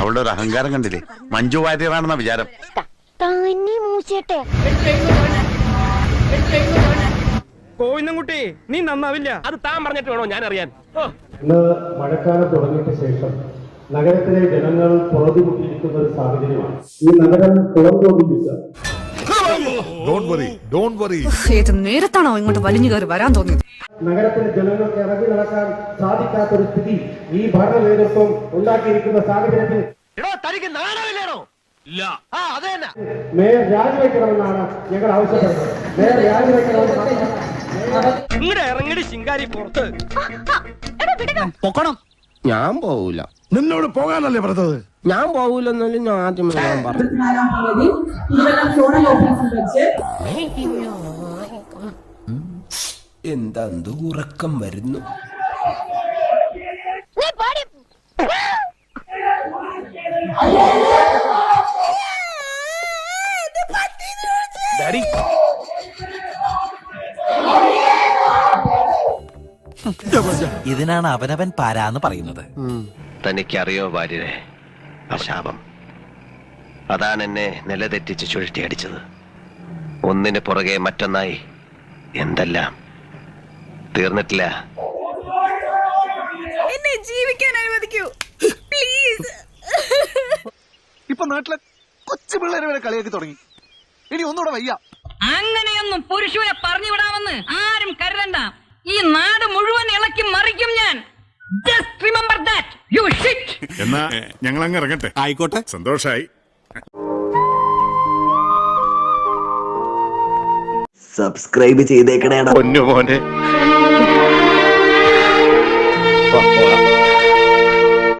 അവളുടെ ഒരു അഹങ്കാരം കണ്ടില്ലേ? മഞ്ജു വാര്യറാണെന്ന വിചാരം. കോവിന്ദൻകുട്ടി നീ നന്നാവില്ല. അത് താൻ പറഞ്ഞിട്ട് വേണോ ഞാൻ അറിയാൻ ഇന്ന് മഴക്കാലം തുടങ്ങിയിട്ട് ശേഷം നഗരത്തിലെ ജനങ്ങൾ പുറത്തുമുട്ടിയിരിക്കുന്ന ഒരു സാഹചര്യമാണ്. ഈ നഗരം തോന്നിപ്പിച്ച ഏത് നേരത്താണോ ഇങ്ങോട്ട് വലിഞ്ഞു കയറി വരാൻ തോന്നിയത്? നഗരത്തിലെ ജനങ്ങൾക്ക് ഇറങ്ങി നടക്കാൻ സാധിക്കാത്ത ഒരു സ്ഥിതി ഈ ഭരണ നേതൃത്വം ഉണ്ടാക്കിയിരിക്കുന്ന സാഹചര്യത്തിൽ മേയർ രാജിവെക്കണമെന്നാണ് ഞങ്ങൾ ആവശ്യപ്പെടുന്നത്. മേയർ രാജിവെക്കണമെന്ന് മാത്രമല്ല, ഇങ്ങടെ ഇറങ്ങടി ശിങ്കാരി പുറത്ത്. ഞാൻ പോവൂല. നിന്നോട് പോകാനല്ലേ പറഞ്ഞത്? ഞാൻ പോവൂലെന്നാലും ഞാൻ ആദ്യം ഞാൻ പറഞ്ഞു. എന്താ ഉറക്കം വരുന്നു? ഡാഡി. ഇതിനാണ് അവനവൻ പാരാന്ന് പറയുന്നത്. തനിക്കറിയോ ഭാര്യരെ അശാപം ശാപം. അതാണ് എന്നെ നിലതെറ്റിച്ച് ചുഴറ്റിയടിച്ചത്. ഒന്നിന് പുറകെ മറ്റൊന്നായി എന്തെല്ലാം? തീർന്നിട്ടില്ല. എന്നെ ജീവിക്കാൻ അനുവദിക്കൂ. പ്ലീസ് ഇപ്പൊ നാട്ടിലെ കൊച്ചു പിള്ളേരെ വരെ കളിയാക്കി തുടങ്ങി. ഇനി ഒന്നുകൂടെ വയ്യ. അങ്ങനെയൊന്നും പുരുഷനെ പറഞ്ഞു വിടാമെന്ന് ആരും കരുതണ്ട. ഈ എന്നാ ഞങ്ങൾ അങ്ങ് ഇറങ്ങട്ടെ. ആയിക്കോട്ടെ. സന്തോഷായി. സബ്സ്ക്രൈബ് ചെയ്തേക്കണേടാ. പൊന്നു മോനെ